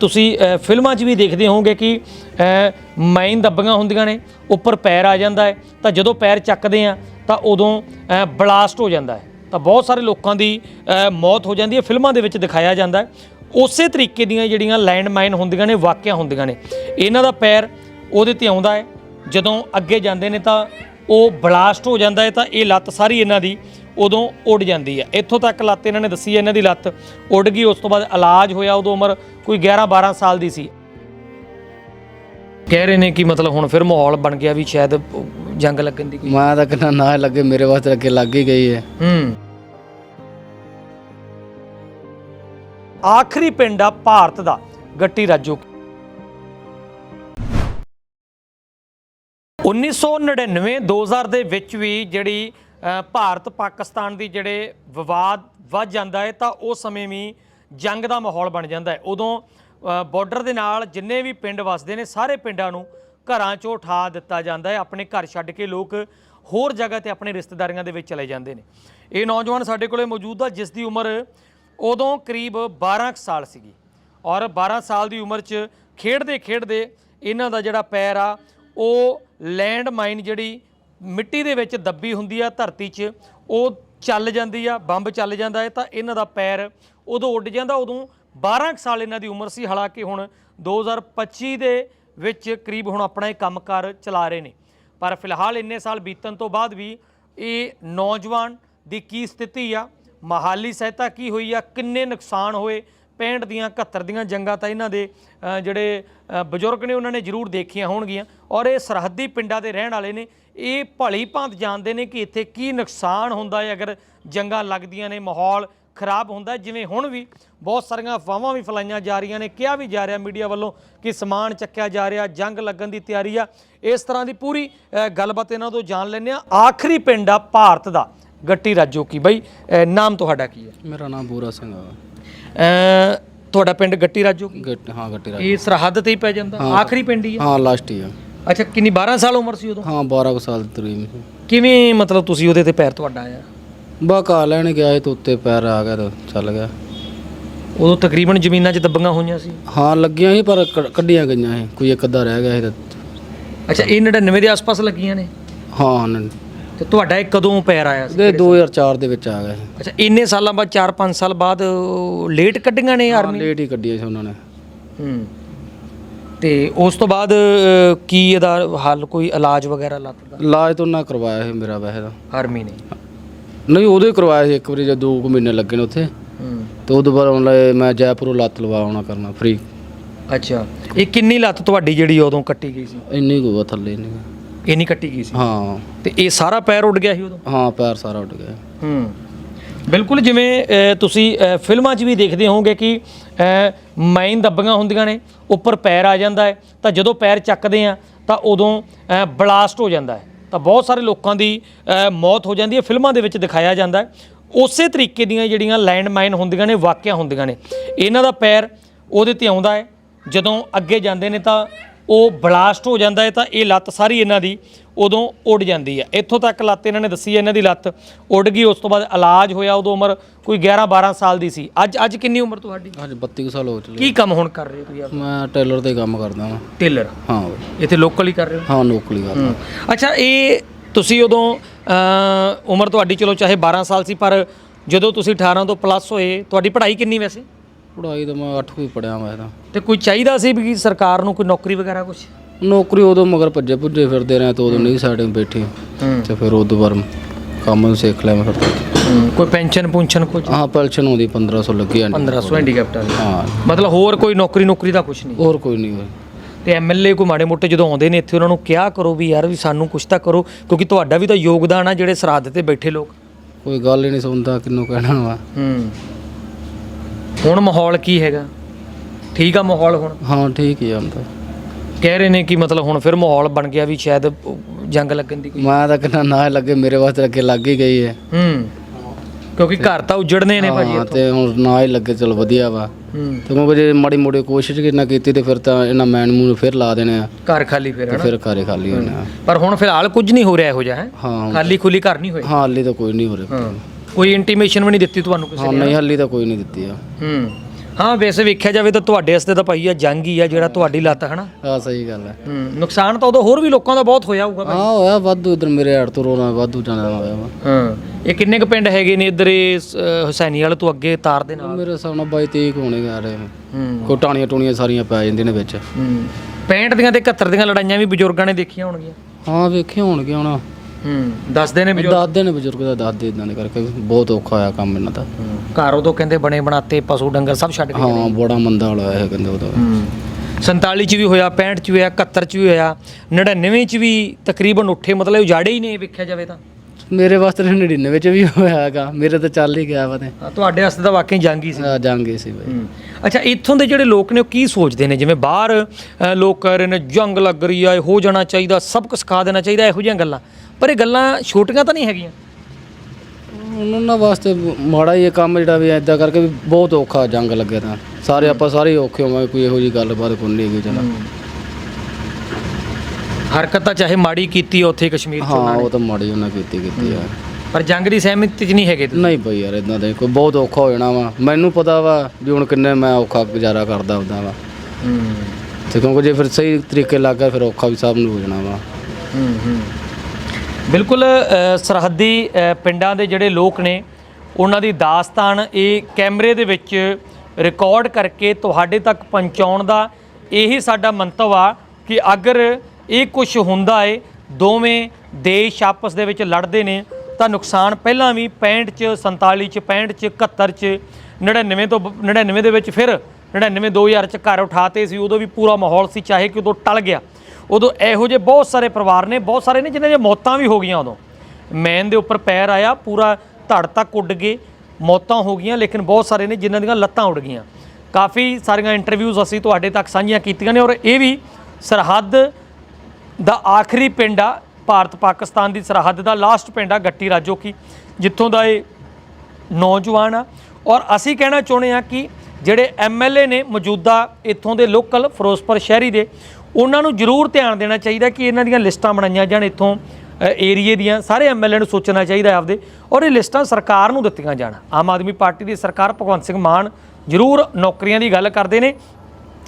ਤੁਸੀਂ ਫਿਲਮਾਂ 'ਚ ਵੀ ਦੇਖਦੇ ਹੋਵੋਗੇ ਕਿ ਮਾਈਨ ਦੱਬੀਆਂ ਹੁੰਦੀਆਂ ਨੇ, ਉੱਪਰ ਪੈਰ ਆ ਜਾਂਦਾ ਹੈ, ਤਾਂ ਜਦੋਂ ਪੈਰ ਚੱਕਦੇ ਆ, ਤਾਂ ਉਦੋਂ ਬਲਾਸਟ ਹੋ ਜਾਂਦਾ ਹੈ। ਤਾਂ ਬਹੁਤ ਸਾਰੇ ਲੋਕਾਂ ਦੀ ਮੌਤ ਹੋ ਜਾਂਦੀ ਹੈ, ਫਿਲਮਾਂ ਦੇ ਵਿੱਚ ਦਿਖਾਇਆ ਜਾਂਦਾ ਹੈ। ਉਸੇ ਤਰੀਕੇ ਦੀਆਂ ਜਿਹੜੀਆਂ ਲੈਂਡ ਮਾਈਨ ਹੁੰਦੀਆਂ ਨੇ, ਵਾਕਿਆ ਹੁੰਦੀਆਂ ਨੇ। ਇਹਨਾਂ ਦਾ ਪੈਰ ਉਹਦੇ ਤੇ ਆਉਂਦਾ ਹੈ, ਜਦੋਂ ਅੱਗੇ ਜਾਂਦੇ ਨੇ ਤਾਂ ਉਹ ਬਲਾਸਟ ਹੋ ਜਾਂਦਾ ਹੈ, ਤਾਂ ਇਹ ਲੱਤ ਸਾਰੀ ਇਹਨਾਂ ਦੀ ਉਦੋਂ ਉੱਡ ਜਾਂਦੀ ਹੈ। ਇੱਥੋਂ ਤੱਕ ਲੱਤ ਇਹਨਾਂ ਨੇ ਦੱਸੀ ਹੈ ਇਹਨਾਂ ਦੀ ਲੱਤ ਉੱਡ ਗਈ ਉਸ ਤੋਂ ਬਾਅਦ ਇਲਾਜ ਹੋਇਆ ਉਦੋਂ ਉਮਰ ਕੋਈ 11 12 ਸਾਲ ਦੀ ਸੀ। ਕਹਿ ਰਹੇ ਨੇ ਕਿ ਮਤਲਬ ਹੁਣ ਫਿਰ ਮਾਹੌਲ ਬਣ ਗਿਆ ਵੀ ਸ਼ਾਇਦ ਜੰਗ ਲੱਗਣ ਦੀ ਕੋਈ ਮੈਂ ਤਾਂ ਕਹਿੰਦਾ ਨਾ ਲੱਗੇ ਮੇਰੇ ਵਾਸਤੇ ਅੱਗੇ ਲੱਗ ਹੀ ਗਈ ਹੈ। ਹੂੰ। ਆਖਰੀ ਪਿੰਡ ਆ ਭਾਰਤ ਦਾ ਗੱਟੀ ਰਾਜੋ। 1999 2000 ਦੇ ਵਿੱਚ ਵੀ ਜਿਹੜੀ ਭਾਰਤ ਪਾਕਿਸਤਾਨ ਦੀ ਜਿਹੜੇ ਵਿਵਾਦ ਵੱਧ ਜਾਂਦਾ ਹੈ, ਤਾਂ ਉਸ ਸਮੇਂ ਵੀ ਜੰਗ ਦਾ ਮਾਹੌਲ ਬਣ ਜਾਂਦਾ ਹੈ। ਉਦੋਂ ਬਾਰਡਰ ਦੇ ਨਾਲ ਜਿੰਨੇ ਵੀ ਪਿੰਡ ਵਸਦੇ ਨੇ, ਸਾਰੇ ਪਿੰਡਾਂ ਨੂੰ ਘਰਾਂ 'ਚੋਂ ਉਠਾ ਦਿੱਤਾ ਜਾਂਦਾ ਹੈ। ਆਪਣੇ ਘਰ ਛੱਡ ਕੇ ਲੋਕ ਹੋਰ ਜਗ੍ਹਾ ਤੇ ਆਪਣੇ ਰਿਸ਼ਤੇਦਾਰੀਆਂ ਦੇ ਵਿੱਚ ਚਲੇ ਜਾਂਦੇ ਨੇ। ਇਹ ਨੌਜਵਾਨ ਸਾਡੇ ਕੋਲੇ ਮੌਜੂਦ ਆ, ਜਿਸ ਦੀ ਉਮਰ ਉਦੋਂ ਕਰੀਬ 12 ਕੁ ਸਾਲ ਸੀਗੀ। ਔਰ 12 ਸਾਲ ਦੀ ਉਮਰ 'ਚ ਖੇਡਦੇ ਖੇਡਦੇ ਇਹਨਾਂ ਦਾ ਜਿਹੜਾ ਪੈਰ ਆ, ਉਹ ਲੈਂਡ ਮਾਈਨ ਜਿਹੜੀ ਮਿੱਟੀ ਦੇ ਵਿੱਚ ਦੱਬੀ ਹੁੰਦੀ ਆ, ਧਰਤੀ 'ਚ ਉਹ ਚੱਲ ਜਾਂਦੀ ਆ, ਬੰਬ ਚੱਲ ਜਾਂਦਾ ਹੈ ਤਾਂ ਇਹਨਾਂ ਦਾ ਪੈਰ ਉਦੋਂ ਉੱਡ ਜਾਂਦਾ, ਉਦੋਂ 12 ਕੁ ਸਾਲ ਇਹਨਾਂ ਦੀ ਉਮਰ ਸੀ, ਹਾਲਾਂਕਿ ਹੁਣ 2025 ਦੇ ਵਿੱਚ ਕਰੀਬ ਹੁਣ ਆਪਣਾ ਇਹ ਕੰਮਕਾਰ ਚਲਾ ਰਹੇ ਨੇ। ਪਰ ਫਿਲਹਾਲ ਇੰਨੇ ਸਾਲ ਬੀਤਣ ਤੋਂ ਬਾਅਦ ਵੀ ਇਹ ਨੌਜਵਾਨ ਦੀ ਕੀ ਸਥਿਤੀ ਆ, ਮਹਾਲੀ ਸਹਾਇਤਾ ਕੀ ਹੋਈ ਆ, ਕਿੰਨੇ ਨੁਕਸਾਨ ਹੋਏ 65 ਦੀਆਂ 71 ਦੀਆਂ ਜੰਗਾਂ ਤਾਂ ਇਹਨਾਂ ਦੇ ਜਿਹੜੇ ਬਜ਼ੁਰਗ ਨੇ ਉਹਨਾਂ ਨੇ ਜ਼ਰੂਰ ਦੇਖੀਆਂ ਹੋਣਗੀਆਂ। ਔਰ ਇਹ ਸਰਹੱਦੀ ਪਿੰਡਾਂ ਦੇ ਰਹਿਣ ਵਾਲੇ ਨੇ। ਇਹ ਭਲੀ ਭਾਂਤ ਜਾਣਦੇ ਨੇ ਕਿ ਇੱਥੇ ਕੀ ਨੁਕਸਾਨ ਹੁੰਦਾ ਹੈ ਅਗਰ ਜੰਗਾਂ ਲੱਗਦੀਆਂ ਨੇ, ਮਾਹੌਲ ਖਰਾਬ ਹੁੰਦਾ ਜਿਵੇਂ ਹੁਣ ਵੀ ਬਹੁਤ ਸਾਰੀਆਂ ਅਫਵਾਹਾਂ ਵੀ ਫੈਲਾਈਆਂ ਜਾ ਰਹੀਆਂ ਨੇ, ਕਿਹਾ ਵੀ ਜਾ ਰਿਹਾ ਮੀਡੀਆ ਵੱਲੋਂ ਕਿ ਸਮਾਨ ਚੱਕਿਆ ਜਾ ਰਿਹਾ, ਜੰਗ ਲੱਗਣ ਦੀ ਤਿਆਰੀ ਆ। ਇਸ ਤਰ੍ਹਾਂ ਦੀ ਪੂਰੀ ਗੱਲਬਾਤ ਇਹਨਾਂ ਤੋਂ ਜਾਣ ਲੈਂਦੇ ਆ ਆਖਰੀ ਪਿੰਡ ਆ ਭਾਰਤ ਦਾ, ਗੱਟੀ ਰਾਜੋ ਕੀ? ਬਈ ਨਾਮ ਤੁਹਾਡਾ ਕੀ ਹੈ? ਮੇਰਾ ਨਾਮ ਬੂਰਾ ਸਿੰਘ ਆ। ਤੁਹਾਡਾ ਪਿੰਡ ਗੱਟੀ ਰਾਜੋ ਕੀ? ਗੱਟ ਹਾਂ ਗੱਟੀ ਰਾਜ। ਇਹ ਸਰਹੱਦ ਤੇ ਹੀ ਪੈ ਜਾਂਦਾ? ਆਖਰੀ ਪਿੰਡ ਹੀ ਆ? ਹਾਂ ਲਾਸਟ ਹੀ ਆ। ਅੱਛਾ ਕਿੰਨੀ 12 ਸਾਲ ਉਮਰ ਸੀ ਉਦੋਂ? ਹਾਂ 12 ਕੁ ਸਾਲ ਦੀ ਤਰੀਮ ਸੀ। ਕਿਵੇਂ ਮਤਲਬ ਤੁਸੀਂ ਉਹਦੇ ਤੇ ਪੈਰ ਤੁਹਾਡਾ ਆਇਆ? ਬਾ ਕਾ ਲੈਣ ਗਿਆ ਤੇ ਉੱਤੇ ਪੈਰ ਆ ਗਿਆ ਤੇ ਚੱਲ ਗਿਆ। ਉਦੋਂ ਤਕਰੀਬਨ ਜ਼ਮੀਨਾਂ 'ਚ ਦੱਬੀਆਂ ਹੋਈਆਂ ਸੀ? ਹਾਂ ਲੱਗੀਆਂ ਸੀ ਪਰ ਕ- ਕੱਢੀਆਂ ਗਈਆਂ ਸੀ। ਕੋਈ ਇੱਕ ਅੱਧਾ ਰਹਿ ਗਿਆ ਸੀ ਤੇ ਅੱਛਾ ਇਹ 99 ਦੇ ਆਸ-ਪਾਸ ਲੱਗੀਆਂ ਨੇ? ਹਾਂ ਨ- ਤੇ ਤੁਹਾਡਾ ਇਹ ਕਦੋਂ ਪੈਰ ਆਇਆ ਸੀ? ਦੇ 2004 ਦੇ ਵਿੱਚ ਆ ਗਿਆ ਸੀ। ਅੱਛਾ ਇੰਨੇ ਸਾਲਾਂ ਬਾਅਦ 4-5 ਸਾਲ ਬਾਅਦ ਲੇਟ ਕੱਢੀਆਂ ਨੇ ਹਾਂ ਆਰਮੀ ਲੇਟ ਹੀ ਕੱਢੀਆਂ ਸੀ ਉਹਨਾਂ ਨੇ। ਹੂੰ। ਤੇ ਉਸ ਤੋਂ ਬਾਅਦ ਕੀ ਇਹਦਾ ਹੱਲ ਕੋਈ ਇਲਾਜ ਵਗੈਰਾ ਲੱਤ ਦਾ? ਇਲਾਜ ਤਾਂ ਉਹਨਾਂ ਕਰਵਾਇਆ ਸੀ ਮੇਰਾ ਵੈਸੇ ਤਾਂ। ਆਰਮੀ ਨੇ? ਨਹੀਂ ਉਹਦੇ ਕਰਵਾਇਆ ਸੀ ਇੱਕ ਵਾਰੀ ਜਦ 2 ਮਹੀਨੇ ਲੱਗੇ ਨੇ ਉੱਥੇ। ਹੂੰ। ਤੇ ਉਦੋਂ ਬਾਅਦ ਉਹਨਾਂ ਮੈਂ ਜੈਪੁਰੋਂ ਲੱਤ ਲਵਾਉਣਾ ਕਰਨਾ ਫ੍ਰੀ ਅੱਛਾ। ਇਹ ਕਿੰਨੀ ਲੱਤ ਤੁਹਾਡੀ ਜਿਹੜੀ ਉਦੋਂ ਕੱਟੀ ਗਈ ਸੀ? ਇੰਨੀ ਕੁ ਥੱਲੇ ਨਹੀਂ ਇਹ ਨਹੀਂ ਕੱਟੀ ਗਈ ਸੀ। ਹਾਂ। ਤੇ ਇਹ ਸਾਰਾ ਪੈਰ ਉੱਡ ਗਿਆ ਸੀ ਉਦੋਂ? ਹਾਂ ਪੈਰ ਸਾਰਾ ਉੱਡ ਗਿਆ। ਹੂੰ। ਬਿਲਕੁਲ ਜਿਵੇਂ ਤੁਸੀਂ ਫਿਲਮਾਂ 'ਚ ਵੀ ਦੇਖਦੇ ਹੋਵੋਗੇ ਕਿ ਮਾਈਨ ਦੱਬੀਆਂ ਹੁੰਦੀਆਂ ਨੇ ਉੱਪਰ ਪੈਰ ਆ ਜਾਂਦਾ ਹੈ ਤਾਂ ਜਦੋਂ ਪੈਰ ਚੱਕਦੇ ਆ ਤਾਂ ਉਦੋਂ ਬਲਾਸਟ ਹੋ ਜਾਂਦਾ ਹੈ। ਤਾਂ ਬਹੁਤ ਸਾਰੇ ਲੋਕਾਂ ਦੀ ਮੌਤ ਹੋ ਜਾਂਦੀ ਹੈ ਫਿਲਮਾਂ ਦੇ ਵਿੱਚ ਦਿਖਾਇਆ ਜਾਂਦਾ ਹੈ। ਉਸੇ ਤਰੀਕੇ ਦੀਆਂ ਜਿਹੜੀਆਂ ਲੈਂਡ ਮਾਈਨ ਹੁੰਦੀਆਂ ਨੇ ਵਾਕਿਆ ਹੁੰਦੀਆਂ ਨੇ। ਇਹਨਾਂ ਦਾ ਪੈਰ ਉਹਦੇ ਤੇ ਆਉਂਦਾ ਹੈ ਜਦੋਂ ਅੱਗੇ ਜਾਂਦੇ ਨੇ ਤਾਂ ਉਹ ਬਲਾਸਟ ਹੋ ਜਾਂਦਾ ਹੈ ਤਾਂ ਇਹ ਲੱਤ ਸਾਰੀ ਇਹਨਾਂ ਦੀ ਉਦੋਂ ਉੱਡ ਜਾਂਦੀ ਹੈ। ਇੱਥੋਂ ਤੱਕ ਲੱਤ ਇਹਨਾਂ ਨੇ ਦੱਸੀ ਹੈ ਇਹਨਾਂ ਦੀ ਲੱਤ ਉੱਡ ਗਈ ਉਸ ਤੋਂ ਬਾਅਦ ਇਲਾਜ ਹੋਇਆ ਉਦੋਂ ਉਮਰ ਕੋਈ 11 12 ਸਾਲ ਦੀ ਸੀ। ਅੱਜ ਅੱਜ ਕਿੰਨੀ ਉਮਰ ਤੁਹਾਡੀ? ਅੱਜ 32 ਕੁ ਸਾਲ ਹੋ ਚਲੇ ਕੀ ਕੰਮ ਹੁਣ ਕਰ ਰਹੇ ਹੋ ਤੁਸੀਂ ਆਪ ਮੈਂ ਟੇਲਰ ਤੇ ਕੰਮ ਕਰਦਾ ਹਾਂ ਟੇਲਰ? ਹਾਂ। ਬਈ। ਇੱਥੇ ਲੋਕਲ ਹੀ ਕਰ ਰਹੇ ਹੋ? ਹਾਂ ਨੌਕਰੀ ਕਰਦਾ। ਹੂੰ। ਅੱਛਾ ਇਹ ਤੁਸੀਂ ਉਦੋਂ ਉਮਰ ਤੁਹਾਡੀ ਚਲੋ ਚਾਹੇ 12 ਸਾਲ ਸੀ ਪਰ ਜਦੋਂ ਤੁਸੀਂ 18 ਤੋਂ ਪਲੱਸ ਹੋਏ ਤੁਹਾਡੀ ਪੜ੍ਹਾਈ ਕਿੰਨੀ ਵੈਸੇ? ਪੜਾਈ ਤਾਂ ਮੈਂ 8ਵੀਂ ਪੜਿਆ ਮੈਂ ਤਾਂ। ਤੇ ਕੋਈ ਚਾਹੀਦਾ ਸੀ ਵੀ ਸਰਕਾਰ ਨੂੰ ਕੋਈ ਨੌਕਰੀ ਵਗੈਰਾ ਕੁਝ ਨੌਕਰੀ ਉਦੋਂ ਮਗਰ ਭੱਜੇ ਭੁੱਜੇ ਫਿਰਦੇ ਰਹੇ ਤਾਂ ਉਦੋਂ ਨਹੀਂ ਸਾਡੇ ਬੈਠੇ। ਤੇ ਫਿਰ ਉਦੋਂ ਬਾਅਦ ਕੰਮ ਨੂੰ ਸਿੱਖ ਲਿਆ ਮੈਂ ਫਿਰ। ਕੋਈ ਪੈਨਸ਼ਨ ਪੁੰਸ਼ਨ ਕੁਝ ਹਾਂ ਪੈਨਸ਼ਨ ਆਉਂਦੀ 1500 ਲੱਗੀ ਆਂਟੀ 1500 ਹੈਂਡੀਕੈਪਟ ਵਾਲੀ। ਹਾਂ। ਮਤਲਬ ਹੋਰ ਕੋਈ ਨੌਕਰੀ ਨੌਕਰੀ ਦਾ ਕੁਝ ਨਹੀਂ? ਹੋਰ ਕੋਈ ਨਹੀਂ ਹੋਇਆ। ਤੇ ਐਮਐਲਏ ਕੋਈ ਮਾੜੇ ਮੋਟੇ ਜਦੋਂ ਆਉਂਦੇ ਨੇ ਇੱਥੇ ਉਹਨਾਂ ਨੂੰ ਕਿਹਾ ਕਰੋ ਵੀ ਯਾਰ ਵੀ ਸਾਨੂੰ ਕੁਝ ਤਾਂ ਕਰੋ ਕਿਉਂਕਿ ਤੁਹਾਡਾ ਵੀ ਤਾਂ ਯੋਗਦਾਨ ਆ ਜਿਹੜੇ ਸਰਹੱਦ ਤੇ ਬੈਠੇ ਲੋਕ। ਕੋਈ ਗੱਲ ਹੀ ਨਹੀਂ ਸੁਣਦਾ ਕਿੰਨੂੰ ਕਹਿਣਾ ਵਾ। ਹੂੰ। ਹੁਣ ਮਾਹੌਲ ਕੀ ਹੈਗਾ? ਠੀਕ ਆ ਮਾਹੌਲ ਹੁਣ? ਹਾਂ ਠੀਕ ਹੀ ਆਂਦਾ ਕਹਿ ਰਹੇ ਨੇ ਕਿ ਮਤਲਬ ਹੁਣ ਫਿਰ ਮਾਹੌਲ ਬਣ ਗਿਆ ਵੀ ਸ਼ਾਇਦ ਜੰਗ ਲੱਗਣ ਦੀ ਕੋਈ ਮੈਂ ਤਾਂ ਕਹਿੰਦਾ ਨਾ ਲੱਗੇ ਮੇਰੇ ਵਾਸਤੇ ਅੱਗੇ ਲੱਗ ਹੀ ਗਈ ਹੈ। ਹੂੰ। ਕਿਉਂਕਿ ਘਰ ਤਾਂ ਉਜੜਨੇ ਨੇ ਭਾਜੀ ਹਾਂ ਤੇ ਹੁਣ ਨਾ ਹੀ ਲੱਗੇ ਚਲ ਵਧੀਆ ਵਾ। ਹੂੰ। ਤੇ ਕਿਉਂਕਿ ਜੇ ਮਾੜੀ ਮੋੜੀ ਕੋਸ਼ਿਸ਼ ਕਿੰਨਾ ਕੀਤੀ ਤੇ ਫਿਰ ਤਾਂ ਇਹਨਾਂ ਮੈਨ ਮੂਨ ਫਿਰ ਲਾ ਦੇਣੇ ਆ। ਘਰ ਖਾਲੀ ਫਿਰ ਤੇ ਹਨਾ? ਫਿਰ ਘਰੇ ਖਾਲੀ ਹੋਣੇ ਆ। ਪਰ ਹੁਣ ਫਿਲਹਾਲ ਕੁਝ ਨਹੀਂ ਹੋ ਰਿਹਾ ਇਹੋ ਜਿਹਾ ਹੈ? ਹਾਂ ਖਾਲੀ ਖੁੱਲੀ ਘਰ ਨਹੀਂ ਹੋਏ? ਹਾਂ ਹਾਲੀ ਤਾਂ ਕੋਈ ਨਹੀਂ ਹੋ ਰਿਹਾ। ਹਾਂ। ਕੋਈ ਇੰਟੀਮੇਸ਼ਨ ਵੀ ਨਹੀਂ ਦਿੱਤੀ ਤੁਹਾਨੂੰ ਕਿਸੇ ਹਾਂ ਨੇ? ਨਹੀਂ ਹਾਲੀ ਤਾਂ ਕੋਈ ਨਹੀਂ ਦਿੱਤੀ ਆ। ਹੂੰ। ਹਾਂ ਵੈਸੇ ਵੇਖਿਆ ਜਾਵੇ ਤਾਂ ਤੁਹਾਡੇ ਵਾਸਤੇ ਤਾਂ ਭਾਈ ਆ ਜੰਗ ਹੀ ਆ ਜਿਹੜਾ ਤੁਹਾਡੀ ਲੱਤ ਹਨਾ? ਆ ਸਹੀ ਗੱਲ ਹੈ ਹੂੰ ਨੁਕਸਾਨ ਤਾਂ ਉਦੋਂ ਹੋਰ ਵੀ ਲੋਕਾਂ ਦਾ ਬਹੁਤ ਹੋਇਆ ਹੋਊਗਾ ਹਾਂ ਹੋਇਆ ਵਾਧੂ ਇਧਰ ਮੇਰੇ ਹੜ ਤੋਂ ਰੋਣਾ ਵਾਧੂ ਜਾਣਾ ਹੋਇਆ ਵਾ। ਹਾਂ ਇਹ ਕਿੰਨੇ ਕੁ ਪਿੰਡ ਹੈਗੇ ਨੇ ਇੱਧਰ ਇਹ ਸ- ਅ, ਹੁਸੈਨੀ ਵਾਲੇ ਤੋਂ ਅੱਗੇ ਤਾਰ ਦੇ ਨਾਲ? ਮੇਰੇ ਹਿਸਾਬ ਨਾਲ 22 23 ਕੁ ਹੋਣੇ ਗਾ ਰਹੇ ਹੂੰ। ਕੋ ਟਾਣੀਆਂ ਟੂਣੀਆਂ ਸਾਰੀਆਂ ਪੈ ਜਾਂਦੀਆਂ ਨੇ ਵਿੱਚ। ਹੂੰ। 65 ਦੀਆਂ ਤੇ 71 ਦੀਆਂ ਲੜਾਈਆਂ ਵੀ ਬਜ਼ੁਰਗਾਂ ਨੇ ਦੇਖੀਆਂ ਹੋਣਗੀਆਂ? ਹਾਂ ਵੇਖੇ ਹੋਣਗੇ ਹੁਣ। ਹੂੰ ਦੱਸਦੇ ਨੇ ਬਜ਼ੁਰਗ? ਦਾਦੇ ਨੇ ਬਜ਼ੁਰਗ ਦਾ ਦਾਦੇ ਇਦਾਂ ਦੇ ਕਰਕੇ ਬਹੁਤ ਔਖਾ ਹੋਇਆ ਕੰਮ ਇਹਨਾਂ ਦਾ। ਘਰ ਉਦੋਂ ਕਹਿੰਦੇ ਬਣੇ ਬਣਾਤੇ ਪਸ਼ੂ ਡੰਗਰ ਸਭ ਛੱਡ ਕੇ ਹਾਂ ਬੜਾ ਮੰਦਾ ਹਾਲ ਹੋਇਆ ਇਹ ਕਹਿੰਦੇ ਉਹਦਾ ਹੂੰ 47 ਚ ਵੀ ਹੋਇਆ 65 ਚ ਵੀ ਹੋਇਆ 71 ਚ ਵੀ ਹੋਇਆ 99 ਚ ਵੀ ਤਕਰੀਬਨ ਉੱਠੇ ਮਤਲਬ ਉਜਾੜੇ ਹੀ ਨੇ ਵੇਖਿਆ ਜਾਵੇ ਤਾਂ। ਮੇਰੇ ਵਾਸਤੇ 99 ਵਿੱਚ ਵੀ ਹੋਇਆ ਹੈਗਾ। ਮੇਰੇ ਤਾਂ ਚੱਲ ਹੀ ਗਿਆ ਵਾ ਤੇ। ਹਾਂ, ਤੁਹਾਡੇ ਵਾਸਤੇ ਤਾਂ ਵਾਕਈ ਜੰਗ ਹੀ ਸੀ। ਆ ਜਾਂਗੇ ਸੀ ਬਈ। ਹੂੰ। ਅੱਛਾ ਇੱਥੋਂ ਦੇ ਜਿਹੜੇ ਲੋਕ ਨੇ ਉਹ ਕੀ ਸੋਚਦੇ ਨੇ? ਜਿਵੇਂ ਬਾਹਰ ਅ, ਲੋਕ ਕਹਿ ਰਹੇ ਨੇ ਜੰਗ ਲੱਗ ਰਹੀ ਆ ਇਹ ਹੋ ਜਾਣਾ ਚਾਹੀਦਾ ਸਭ ਕੁਝ ਸਿਖਾ ਦੇਣਾ ਚਾਹੀਦਾ ਇਹੋ ਜਿਹੀਆਂ ਗੱਲਾਂ। ਪਰ ਇਹ ਗੱਲਾਂ ਛੋਟੀਆਂ ਤਾਂ ਨਹੀਂ ਹੈਗੀਆਂ? ਉਹਨਾਂ ਵਾਸਤੇ ਮਾੜਾ ਹੀ ਇਹ ਕੰਮ ਜਿਹੜਾ ਵੀ ਐਦਾਂ ਕਰਕੇ ਵੀ ਬਹੁਤ ਔਖਾ ਜੰਗ ਲੱਗਿਆ ਤਾਂ। ਸਾਰੇ ਆਪਾਂ ਸਾਰੇ ਹੀ ਔਖੇ ਹੋਵਾਂਗੇ ਕੋਈ ਇਹੋ ਜੀ ਗੱਲਬਾਤ ਕੋਈ ਨਹੀਂ ਹੈਗੀ ਚਲਾ। ਹਰਕਤ ਤਾਂ ਚਾਹੇ ਮਾੜੀ ਕੀਤੀ ਉੱਥੇ ਕਸ਼ਮੀਰ 'ਚ ਹਾਂ ਉਹ ਤਾਂ ਮਾੜੀ ਉਹਨਾਂ ਕੀਤੀ ਕੀਤੀ ਆ। ਪਰ ਜੰਗ ਦੀ ਸਹਿਮਤੀ 'ਚ ਨਹੀਂ ਹੈਗੇ ਤੁਸੀਂ। ਨਹੀਂ ਬਈ ਯਾਰ ਇਦਾਂ ਦੇ ਕੋਈ ਬਹੁਤ ਔਖਾ ਹੋ ਜਾਣਾ ਵਾ। ਮੈਨੂੰ ਪਤਾ ਵਾ ਵੀ ਹੁਣ ਕਿੰਨੇ ਮੈਂ ਔਖਾ ਗੁਜ਼ਾਰਾ ਕਰਦਾ ਹੁੰਦਾ ਵਾ। ਤੇ ਕਿਉਂਕਿ ਜੇ ਫਿਰ ਸਹੀ ਤਰੀਕੇ ਲੱਗ ਗਿਆ ਫਿਰ ਔਖਾ ਵੀ ਸਭ ਨੂੰ ਹੋ ਜਾਣਾ ਵਾ। ਹੂੰ ਹੂੰ। ਬਿਲਕੁਲ ਅ, ਸਰਹੱਦੀ ਅ, ਪਿੰਡਾਂ ਦੇ ਜਿਹੜੇ ਲੋਕ ਨੇ ਉਹਨਾਂ ਦੀ ਦਾਸਤਾਨ ਇਹ ਕੈਮਰੇ ਦੇ ਵਿੱਚ ਰਿਕਾਰਡ ਕਰਕੇ ਤੁਹਾਡੇ ਤੱਕ ਪਹੁੰਚਾਉਣ ਦਾ ਇਹੀ ਸਾਡਾ ਮੰਤਵ ਆ ਕਿ ਅਗਰ ਇਹ ਕੁਝ ਹੁੰਦਾ ਏ, ਦੋਵੇਂ ਦੇਸ਼ ਆਪਸ ਦੇ ਵਿੱਚ ਲੜਦੇ ਨੇ, ਤਾਂ ਨੁਕਸਾਨ ਪਹਿਲਾਂ ਵੀ 65 ਚ 47 ਚ 65 ਚ 71 ਚ 99 ਤੋਂ ਬ- 99 ਦੇ ਵਿੱਚ ਫਿਰ 99 2000 ਚ ਘਰ ਉਠਾਤੇ ਸੀ, ਉਦੋਂ ਵੀ ਪੂਰਾ ਮਾਹੌਲ ਸੀ, ਚਾਹੇ ਕਿ ਉਦੋਂ ਟਲ ਗਿਆ। ਉਦੋਂ ਇਹੋ ਜਿਹੇ ਬਹੁਤ ਸਾਰੇ ਪਰਿਵਾਰ ਨੇ, ਬਹੁਤ ਸਾਰੇ ਨੇ ਜਿਨ੍ਹਾਂ ਦੀਆਂ ਮੌਤਾਂ ਵੀ ਹੋ ਗਈਆਂ ਉਦੋਂ। ਮੈਨ ਦੇ ਉੱਪਰ ਪੈਰ ਆਇਆ, ਪੂਰਾ ਧੜ ਤੱਕ ਉੱਡ ਗਏ, ਮੌਤਾਂ ਹੋ ਗਈਆਂ, ਲੇਕਿਨ ਬਹੁਤ ਸਾਰੇ ਨੇ ਜਿਨ੍ਹਾਂ ਦੀਆਂ ਲੱਤਾਂ ਉੱਡ ਗਈਆਂ। ਕਾਫੀ ਸਾਰੀਆਂ ਇੰਟਰਵਿਊਜ਼ ਅਸੀਂ ਤੁਹਾਡੇ ਤੱਕ ਸਾਂਝੀਆਂ ਕੀਤੀਆਂ ਨੇ, ਔਰ ਇਹ ਵੀ ਸਰਹੱਦ ਦਾ ਆਖਰੀ ਪਿੰਡ ਆ ਭਾਰਤ ਪਾਕਿਸਤਾਨ ਦੀ ਸਰਹੱਦ ਦਾ ਲਾਸਟ ਪਿੰਡ ਆ ਗੱਟੀ ਰਾਜੋਕੀ ਜਿੱਥੋਂ ਦਾ ਇਹ ਨੌਜਵਾਨ ਆ। ਔਰ ਅਸੀਂ ਕਹਿਣਾ ਚਾਹੁੰਦੇ ਆ ਕਿ ਜਿਹੜੇ ਐਮਐਲਏ ਨੇ ਮੌਜੂਦਾ ਇੱਥੋਂ ਦੇ ਲੋਕਲ ਫਿਰੋਜ਼ਪੁਰ ਸ਼ਹਿਰੀ ਦੇ, ਉਹਨਾਂ ਨੂੰ ਜ਼ਰੂਰ ਧਿਆਨ ਦੇਣਾ ਚਾਹੀਦਾ ਕਿ ਇਹਨਾਂ ਦੀਆਂ ਲਿਸਟਾਂ ਬਣਾਈਆਂ ਜਾਣ ਇੱਥੋਂ ਏਰੀਏ ਦੀਆਂ, ਸਾਰੇ ਐਮਐਲਏ ਨੂੰ ਸੋਚਣਾ ਚਾਹੀਦਾ ਆਪਦੇ, ਔਰ ਇਹ ਲਿਸਟਾਂ ਸਰਕਾਰ ਨੂੰ ਦਿੱਤੀਆਂ ਜਾਣ। ਆਮ ਆਦਮੀ ਪਾਰਟੀ ਦੀ ਸਰਕਾਰ ਭਗਵੰਤ ਸਿੰਘ ਮਾਨ ਜ਼ਰੂਰ ਨੌਕਰੀਆਂ ਦੀ ਗੱਲ ਕਰਦੇ ਨੇ।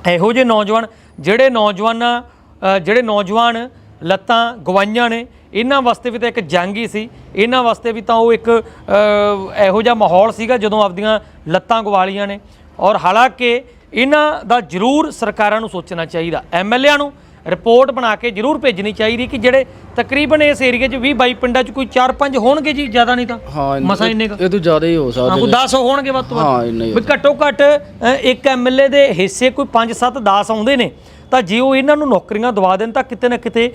ਇਹੋ ਜਿਹੇ ਨੌਜਵਾਨ, ਜਿਹੜੇ ਨੌਜਵਾਨਾਂ ਜਿਹੜੇ ਨੌਜਵਾਨ ਲੱਤਾਂ ਗਵਾਈਆਂ ਨੇ ਇਹਨਾਂ ਵਾਸਤੇ ਵੀ ਤਾਂ ਇੱਕ ਜੰਗ ਹੀ ਸੀ। ਇਹਨਾਂ ਵਾਸਤੇ ਵੀ ਤਾਂ ਉਹ ਇੱਕ ਇਹੋ ਜਿਹਾ ਮਾਹੌਲ ਸੀਗਾ ਜਦੋਂ ਆਪਦੀਆਂ ਲੱਤਾਂ ਗਵਾ ਲਈਆਂ ਨੇ। ਔਰ ਹਾਲਾਂਕਿ ਇਹਨਾਂ ਦਾ ਜ਼ਰੂਰ ਸਰਕਾਰਾਂ ਨੂੰ ਸੋਚਣਾ ਚਾਹੀਦਾ। ਐਮਐਲਏਆਂ ਨੂੰ ਰਿਪੋਰਟ ਬਣਾ ਕੇ ਜ਼ਰੂਰ ਭੇਜਣੀ ਚਾਹੀਦੀ ਕਿ ਜਿਹੜੇ ਤਕਰੀਬਨ ਇਸ ਏਰੀਏ 'ਚ 20 22 ਪਿੰਡਾਂ 'ਚ ਕੋਈ 4-5 ਹੋਣਗੇ ਜੀ ਜ਼ਿਆਦਾ ਨਹੀਂ ਤਾਂ? ਹਾਂ ਮਸਾਂ ਇੰਨੇ ਕੁ। ਇਹ ਤੋਂ ਜ਼ਿਆਦਾ ਹੀ ਹੋ ਹਾਂ ਸਕਦਾ ਕੋਈ 10 ਹੋਣਗੇ ਵੱਧ ਤੋਂ ਵੱਧ? ਹਾਂ ਇੰਨਾ ਹੀ ਵੀ ਘੱਟੋ ਘੱਟ ਇੱਕ ਐਮਐਲਏ ਦੇ ਹਿੱਸੇ ਕੋਈ 5 7 10 ਆਉਂਦੇ ਨੇ। ਤਾਂ ਜੇ ਉਹ ਇਹਨਾਂ ਨੂੰ ਨੌਕਰੀਆਂ ਦਵਾ ਦੇਣ ਤਾਂ ਕਿਤੇ ਨਾ ਕਿਤੇ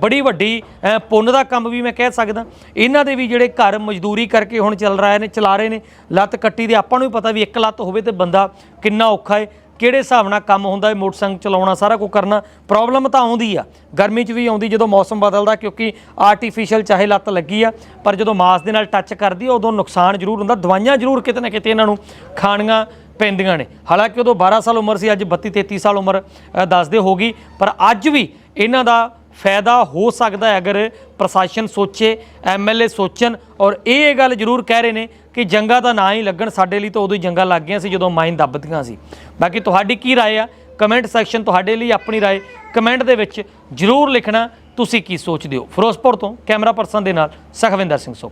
ਬੜੀ ਵੱਡੀ ਅ, ਪੁੰਨ ਦਾ ਕੰਮ ਵੀ ਮੈਂ ਕਹਿ ਸਕਦਾ। ਇਹਨਾਂ ਦੇ ਵੀ ਜਿਹੜੇ ਘਰ ਮਜ਼ਦੂਰੀ ਕਰਕੇ ਹੁਣ ਚੱਲ ਰਹੇ ਨੇ ਚਲਾ ਰਹੇ ਨੇ ਲੱਤ ਕੱਟੀ ਦੇ ਆਪਾਂ ਨੂੰ ਵੀ ਪਤਾ ਵੀ ਇੱਕ ਲੱਤ ਹੋਵੇ ਤੇ ਬੰਦਾ ਕਿੰਨਾ ਔਖਾ ਹੈ ਕਿਹੜੇ ਹਿਸਾਬ ਨਾਲ ਕੰਮ ਹੁੰਦਾ ਹੈ ਮੋਟਰਸਾਈਕਲ ਚਲਾਉਣਾ ਸਾਰਾ ਕੁਝ ਕਰਨਾ ਪ੍ਰੋਬਲਮ ਤਾਂ ਆਉਂਦੀ ਆ। ਗਰਮੀ 'ਚ ਵੀ ਆਉਂਦੀ ਜਦੋਂ ਮੌਸਮ ਬਦਲਦਾ ਕਿਉਂਕਿ ਆਰਟੀਫੀਸ਼ੀਅਲ ਚਾਹੇ ਲੱਤ ਲੱਗੀ ਆ ਪਰ ਜਦੋਂ ਮਾਸ ਦੇ ਨਾਲ ਟੱਚ ਕਰਦੀ ਆ ਉਦੋਂ ਨੁਕਸਾਨ ਜ਼ਰੂਰ ਹੁੰਦਾ ਦਵਾਈਆਂ ਜ਼ਰੂਰ ਕਿਤੇ ਨਾ ਕਿਤੇ ਇਹਨਾਂ ਨੂੰ ਖਾਣੀਆਂ ਪੈਂਦੀਆਂ ਨੇ ਹਾਲਾਂਕਿ ਉਦੋਂ 12 ਸਾਲ ਉਮਰ ਸੀ ਅੱਜ 32 33 ਸਾਲ ਉਮਰ ਅ, ਦੱਸਦੇ ਹੋ ਗਈ ਪਰ ਅੱਜ ਵੀ ਇਹਨਾਂ ਦਾ ਫਾਇਦਾ ਹੋ ਸਕਦਾ ਹੈ ਅਗਰ ਪ੍ਰਸ਼ਾਸਨ ਸੋਚੇ ਐਮਐਲਏ ਸੋਚਣ ਔਰ ਇਹ ਇਹ ਗੱਲ ਜ਼ਰੂਰ ਕਹਿ ਰਹੇ ਨੇ ਕਿ ਜੰਗਾਂ ਦਾ ਨਾਂ ਹੀ ਲੱਗਣ ਸਾਡੇ ਲਈ ਤਾਂ ਉਦੋਂ ਹੀ ਜੰਗਾਂ ਲੱਗ ਗਈਆਂ ਸੀ ਜਦੋਂ ਮਾਈਨ ਦੱਬਦੀਆਂ ਸੀ ਬਾਕੀ ਤੁਹਾਡੀ ਕੀ رائے ਆ ਕਮੈਂਟ ਸੈਕਸ਼ਨ ਤੁਹਾਡੇ ਲਈ ਆਪਣੀ رائے ਕਮੈਂਟ ਦੇ ਵਿੱਚ ਜ਼ਰੂਰ ਲਿਖਣਾ ਤੁਸੀਂ ਕੀ ਸੋਚਦੇ ਹੋ ਫਿਰੋਜ਼ਪੁਰ ਤੋਂ ਕੈਮਰਾ ਪਰਸਨ ਦੇ ਨਾਲ ਸਖਵਿੰਦਰ ਸਿੰਘ ਸੋ